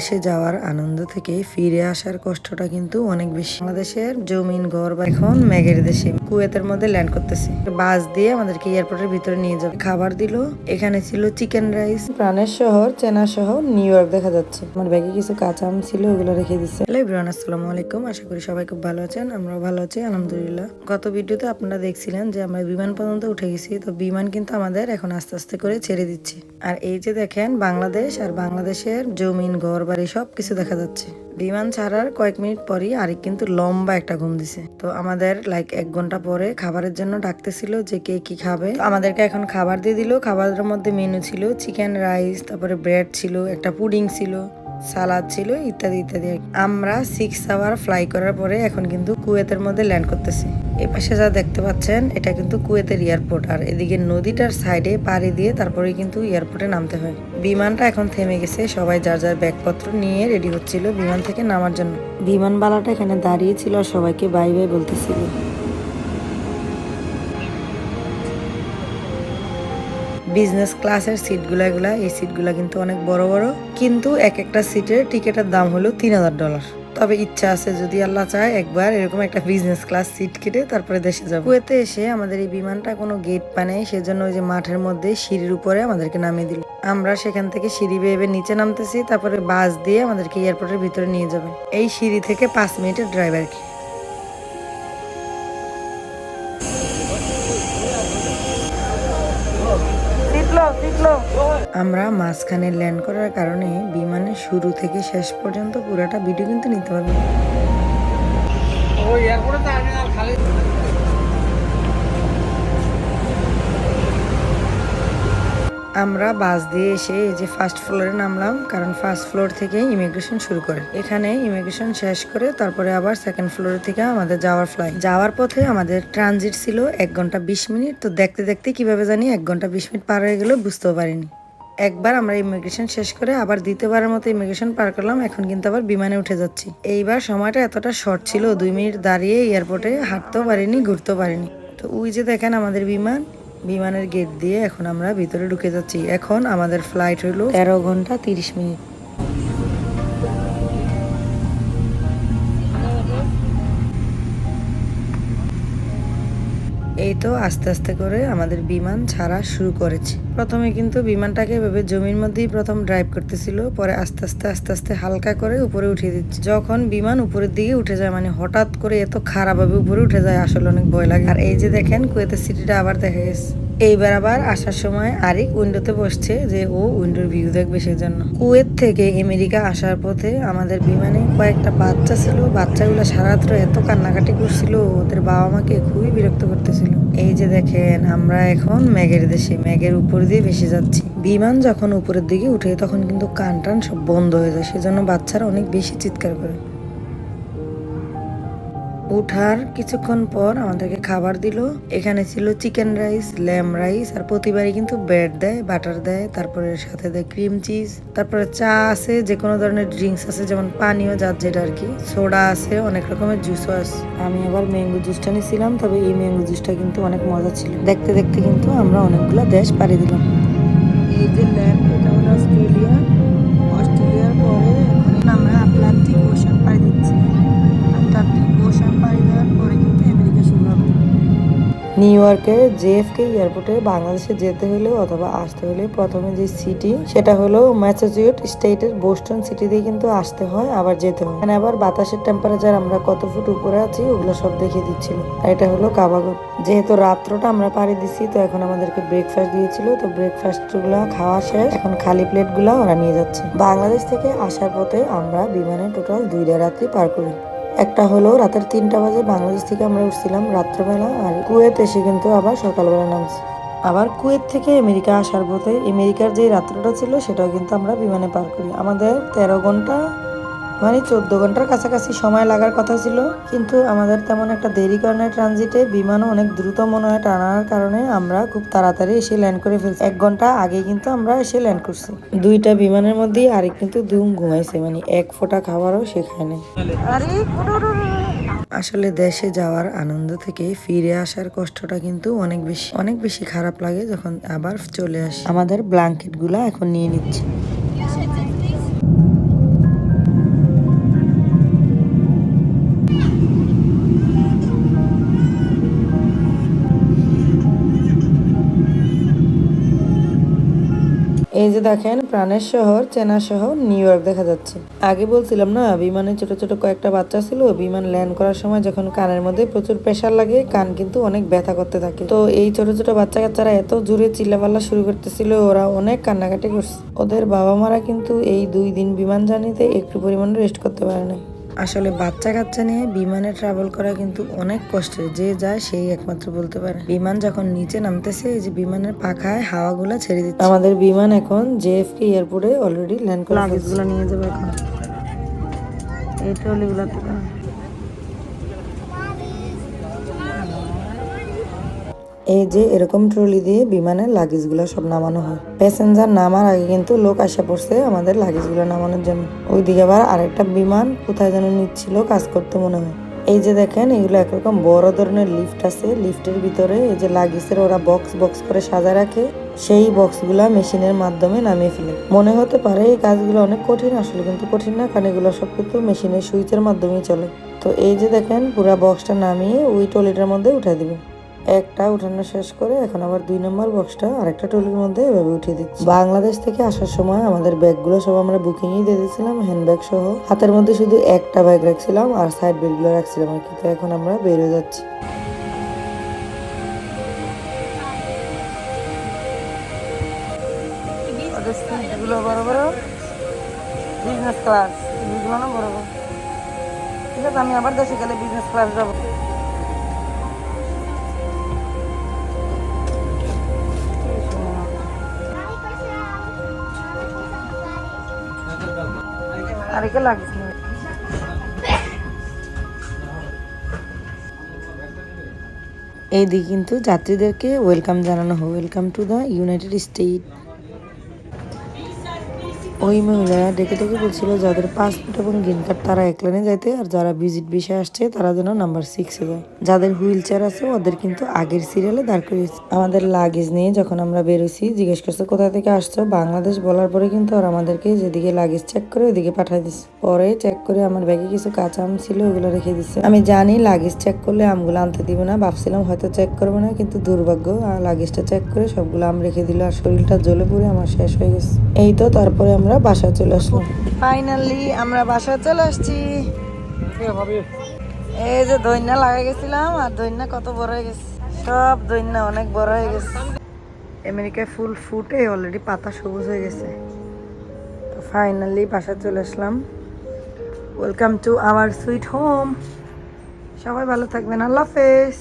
দেশে যাওয়ার আনন্দ থেকে ফিরে আসার কষ্টটা কিন্তু অনেক বেশি। বাংলাদেশের জমিন, ঘর বা এখন ম্যাগের দেশে। কুয়েতের মধ্যে ল্যান্ড করতেছে। বাস দিয়ে আমাদেরকে এয়ারপোর্টের ভিতরে নিয়ে যাবে। খাবার দিল। এখানে ছিল চিকেন রাইস প্রাণের শহর, চেনা শহর নিউ ইয়র্ক দেখা যাচ্ছে। আমার ব্যাগে কিছু কাঁচা আম ছিল, ওগুলো রেখে দিচ্ছে হ্যালো আসসালামু আলাইকুম। আশা করি সবাই খুব ভালো আছেন, আমরাও ভালো আছি, আলহামদুলিল্লাহ। গত ভিডিওতে আপনারা দেখছিলেন যে আমরা বিমান পর্যন্ত উঠে গেছি, তো বিমান কিন্তু আমাদের এখন আস্তে আস্তে করে ছেড়ে দিচ্ছে। আর এই যে দেখেন, বাংলাদেশ আর বাংলাদেশের জমিন, ঘর বাড়ি সব কিছু দেখা যাচ্ছে। বিমান ছাড়ার কয়েক মিনিট পরই আরেক কিন্তু লম্বা একটা ঘুম দিছে। তো আমাদের লাইক এক ঘণ্টা পরে খাবারের জন্য ডাকতেছিল যে কে কি খাবে। আমাদেরকে এখন খাবার দিয়ে দিল। খাবারের মধ্যে মেনু ছিল চিকেন রাইস তারপরে ব্রেড ছিল, একটা পুডিং ছিল সালাদ ছিল, ইত্যাদি ইত্যাদি। আমরা সিক্স আওয়ার ফ্লাই করার পরে এখন কিন্তু কুয়েতের মধ্যে ল্যান্ড করতেছি। এই পাশে যা দেখতে পাচ্ছেন, এটা কিন্তু কুয়েতের এয়ারপোর্ট। আর এদিকে নদীটার সাইডে পাড়ি দিয়ে তারপরে কিন্তু এয়ারপোর্টে নামতে হয়। বিমানটা এখন থেমে গেছে, সবাই যার যার ব্যাগপত্র নিয়ে রেডি হচ্ছিল বিমান থেকে নামার জন্য। বিমানবালাটা এখানে দাঁড়িয়ে ছিল আর সবাইকে বাই বাই বলতেছিল। বিজনেস ক্লাসের সিটগুলা, এগুলা, এই সিটগুলা কিন্তু অনেক বড় বড়। কিন্তু এক একটা সিটের টিকিটের দাম হলো তিন হাজার ডলার। তবে ইচ্ছা আছে যদি আল্লাহ চায় একবার এরকম একটা বিজনেস ক্লাস সিট কেটে তারপরে দেশে যাব। কুয়েতে এসে আমাদের এই বিমানটা কোনো গেট পানে সেজন্য ওই যে মাঠের মধ্যে সিঁড়ির উপরে আমাদেরকে নামিয়ে দিল। আমরা সেখান থেকে সিঁড়ি বেয়ে নিচে নামতেছি, তারপরে বাস দিয়ে আমাদেরকে এয়ারপোর্টের ভিতরে নিয়ে যাবে। এই সিঁড়ি থেকে পাঁচ মিনিটের ড্রাইভ আমরা মাঝখানে ল্যান্ড করার কারণে বিমানের শুরু থেকে শেষ পর্যন্ত পুরাটা ভিডিও কিন্তু নিতে পারব আমরা বাস দিয়ে এসে এই যে ফার্স্ট ফ্লোরে নামলাম, কারণ ফার্স্ট ফ্লোর থেকে ইমিগ্রেশন শুরু করে। এখানে ইমিগ্রেশন শেষ করে তারপরে আবার সেকেন্ড ফ্লোর থেকে আমাদের যাওয়ার ফ্লাইট যাওয়ার পথে আমাদের ট্রানজিট ছিল এক ঘণ্টা বিশ মিনিট। তো দেখতে দেখতে কীভাবে জানি এক ঘণ্টা বিশ মিনিট পার হয়ে গেলেও বুঝতেও পারিনি। একবার আমরা ইমিগ্রেশন শেষ করে আবার দ্বিতীয়বারের মতো ইমিগ্রেশন পার করলাম, এখন কিন্তু আবার বিমানে উঠে যাচ্ছি। এইবার সময়টা এতটা শর্ট ছিল, দুই মিনিট দাঁড়িয়ে এয়ারপোর্টে হাঁটতেও পারিনি, ঘুরতেও পারিনি। তো ওই যে দেখেন আমাদের বিমান, বিমানের গেট দিয়ে এখন আমরা ভিতরে ঢুকে যাচ্ছি। এখন আমাদের ফ্লাইট হলো তেরো ঘণ্টা তিরিশ মিনিট। এই তো আস্তে আস্তে করে আমাদের বিমান ছাড়া শুরু করেছে। প্রথমে কিন্তু বিমানটাকে এভাবে জমির মধ্যেই প্রথম ড্রাইভ করতেছিল, পরে আস্তে আস্তে আস্তে আস্তে হালকা করে উপরে উঠিয়ে দিচ্ছে। যখন বিমান উপরের দিকে উঠে যায় মানে হঠাৎ করে এত খারাপভাবে উপরে উঠে যায়, আসলে অনেক ভয় লাগে। আর এই যে দেখেন কুয়েতের সিটিটা আবার দেখা গেছে। এইবার আবার আসার সময় আরেক উইন্ডোতে বসছে যে ও উইন্ডোর ভিউ দেখবে সেজন্য। কুয়েত থেকে আমেরিকা আসার পথে আমাদের বিমানে কয়েকটা বাচ্চা ছিল। বাচ্চাগুলো সারাত্র এত কান্নাকাটি করছিল, ওদের বাবা মাকে খুবই বিরক্ত করতেছিল। এই যে দেখেন, আমরা এখন ম্যাগের দেশে ম্যাগের উপর দিয়ে ভেসে যাচ্ছি। বিমান যখন উপরের দিকে উঠে, তখন কিন্তু কান টান সব বন্ধ হয়ে যায়, সেজন্য বাচ্চারা অনেক বেশি চিৎকার করে। উঠার কিছুক্ষণ পর আমাদেরকে খাবার দিল। এখানে ছিল চিকেন রাইস, ল্যাম রাইস, আর প্রতিবারই কিন্তু ব্রেড দেয়, বাটার দেয়, তারপরে সাথে দেয় ক্রিম চিজ, তারপরে চা আছে যে কোনো ধরনের ড্রিঙ্কস আছে, যেমন পানীয় যার যেটা আর কি। সোডা আছে, অনেক রকমের জুসও আছে। আমি আবার ম্যাঙ্গো জুসটা নিয়েছিলাম তবে এই ম্যাঙ্গো জুসটা কিন্তু অনেক মজা ছিল। দেখতে দেখতে কিন্তু আমরা অনেকগুলো দেশ পাড়ি দিলাম। এই যে ল্যান্ড নিউ ইয়র্কের জেএফকে এয়ারপোর্টে বাংলাদেশে যেতে হলে অথবা আসতে হলে প্রথমে যে সিটি, সেটা হলো ম্যাসাচুয়েট স্টেটের বোস্টন সিটি দিয়ে কিন্তু আসতে হয়, আবার যেতে হয়। এখানে আবার বাতাসের টেম্পারেচার আমরা কত ফুট উপরে আছি, ওগুলো সব দেখিয়ে দিচ্ছিল। আর এটা হলো কাবাগর যেহেতু রাত্রটা আমরা পাড়ি দিছি, তো এখন আমাদেরকে ব্রেকফাস্ট দিয়েছিল, তো ব্রেকফাস্টগুলো খাওয়া শেষ। এখন খালি প্লেটগুলো ওরা নিয়ে যাচ্ছে। বাংলাদেশ থেকে আসার পথে আমরা বিমানে টোটাল দুইটা রাত্রি পার করি। একটা হলো রাতের তিনটা বাজে, বাংলাদেশ থেকে আমরা উঠছিলাম রাত্রেবেলা, আর কুয়েত এসে কিন্তু আবার সকালবেলা নামছি। আবার কুয়েত থেকে আমেরিকা আসার পথে আমেরিকার যে রাত্রটা ছিল, সেটাও কিন্তু আমরা বিমানে পার করি। আমাদের তেরো ঘণ্টা মানে চোদ্দ ঘণ্টার কাছাকাছি সময় লাগার কথা ছিল, কিন্তু আমাদের তেমন একটা দেরি কারণে ট্রানজিটে বিমানও অনেক দ্রুত মনে হয় টানার কারণে আমরা খুব তাড়াতাড়ি এসে ল্যান্ড করে ফেলছি। এক ঘণ্টা আগে কিন্তু আমরা এসে ল্যান্ড করছি। দুইটা বিমানের মধ্যেই আরেক কিন্তু দুম ঘুমাইছে মানে এক ফোঁটা খাবারও সে খায় আসলে দেশে যাওয়ার আনন্দ থেকে ফিরে আসার কষ্টটা কিন্তু অনেক বেশি। অনেক বেশি খারাপ লাগে যখন আবার চলে আসি। আমাদের ব্ল্যাঙ্কেটগুলা এখন নিয়ে নিচ্ছে। এই যে দেখেন, প্রাণের শহর চেনা শহর নিউ ইয়র্ক দেখা যাচ্ছে। আগে বলছিলাম না, বিমানে ছোট ছোট কয়েকটা বাচ্চা ছিল, বিমান ল্যান্ড করার সময় যখন কানের মধ্যে প্রচুর প্রেসার লাগে, কান কিন্তু অনেক ব্যথা করতে থাকে। তো এই ছোট ছোট বাচ্চা কাচ্চারা এত জোরে চিল্লাপাল্লা শুরু করতেছিল, ওরা অনেক কান্নাকাটি করছে। ওদের বাবা মারা কিন্তু এই দুই দিন বিমান জার্নিতে একটু পরিমাণ রেস্ট করতে পারে না আসলে বাচ্চা কাচ্চা নিয়ে বিমানে ট্রাভেল করা কিন্তু অনেক কষ্টের। যে যায় সেই একমাত্র বলতে পারে। বিমান যখন নিচে নামতেছে, এই যে বিমানের পাখায় হাওয়া হাওয়াগুলো ছেড়ে দিচ্ছে। আমাদের বিমান এখন জেএফকে এয়ারপোর্টে অলরেডি ল্যান্ড করে নিয়ে যাবে এখন। এই ট্রলিগুলো এই যে এরকম ট্রলি দিয়ে বিমানের লাগেজগুলো সব নামানো হয়। প্যাসেঞ্জার নামার আগে কিন্তু লোক আসা পড়ছে আমাদের লাগেজগুলো নামানোর জন্য। ওইদিকে আবার আরেকটা বিমান কোথায় যেন নিচ্ছিল কাজ করতে মনে হয়। এই যে দেখেন, এগুলো একরকম বড় ধরনের লিফট আছে। লিফটের ভিতরে এই যে লাগেজের ওরা বক্স বক্স করে সাজা রাখে। সেই বক্সগুলা মেশিনের মাধ্যমে নামিয়ে ফেলে। মনে হতে পারে এই কাজগুলো অনেক কঠিন, আসলে কিন্তু কঠিন না, কারণ এগুলো সব কিন্তু মেশিনের সুইচের মাধ্যমেই চলে। তো এই যে দেখেন, পুরা বক্সটা নামিয়ে ওই টলিটার মধ্যে উঠে দিবে। একটা উঠানো শেষ করে এখন আবার দুই নম্বর বক্সটা আরেকটা টলির মধ্যে এভাবে উঠিয়ে দিচ্ছি। বাংলাদেশ থেকে আসার সময় আমাদের ব্যাগগুলো সব আমরা বুকিংই দিয়ে দিয়েছিলাম হ্যান্ড ব্যাগ সহ। হাতের মধ্যে শুধু একটা ব্যাগ রাখছিলাম আর সাইড ব্যাগগুলো রাখছিলাম আর কি, তো এখন আমরা বেরিয়ে যাচ্ছি। বড় বড় বিজনেস ক্লাস বড় বড়। ঠিক আছে, আমি আবার দেশে গেলে বিজনেস ক্লাস যাব। আরেকে লাগিস এইদিকে কিন্তু যাত্রীদেরকে ওয়েলকাম জানানো হয় welcome to the United State ওই মহিলারা ডেকে ডেকে বলছিল যাদের পাসপোর্ট এবং গ্রিন কার্ড তারা এক লাইনে যাইতে, আর যারা ভিজিট বিষয় আসছে তারা যেন নাম্বার সিক্সে যায়। যাদের হুইল চেয়ার আছে, ওদের কিন্তু আগের সিরিয়ালে দাঁড় করিয়েছে। আমাদের লাগেজ নিয়ে যখন আমরা বেরোছি, জিজ্ঞেস করছে, কোথা থেকে আসছো? বাংলাদেশ বলার পরে কিন্তু আর আমাদেরকে যেদিকে লাগেজ চেক করে ওইদিকে পাঠিয়ে দিচ্ছে পরে চেক করে আমার ব্যাগে কিছু কাঁচা আম ছিল, ওগুলো রেখে দিচ্ছে আমি জানি লাগেজ চেক করলে আমগুলো আনতে দিবে না, ভাবছিলাম হয়তো চেক করব না, কিন্তু দুর্ভাগ্য লাগেজটা চেক করে সবগুলো আম রেখে দিল, আর শরীরটা জ্বলে পড়ে আমার শেষ হয়ে গেছে। এই তো তারপরে আমরা বাসায় চলে আসলাম। ফাইনালি আমরা বাসায় চলে আসছি। এই যে দৈন্যা লাগাই গেছিলাম, আর দৈন্যা কত বড় হয়ে গেছে। সব দৈন্যা অনেক বড় হয়ে গেছে। আমেরিকায় ফুল ফুটে অলরেডি পাতা সবুজ হয়ে গেছে। তো ফাইনালি বাসা চলে আসলাম। Welcome to our sweet home সবাই ভালো থাকবেন, আল্লাহ হাফেজ।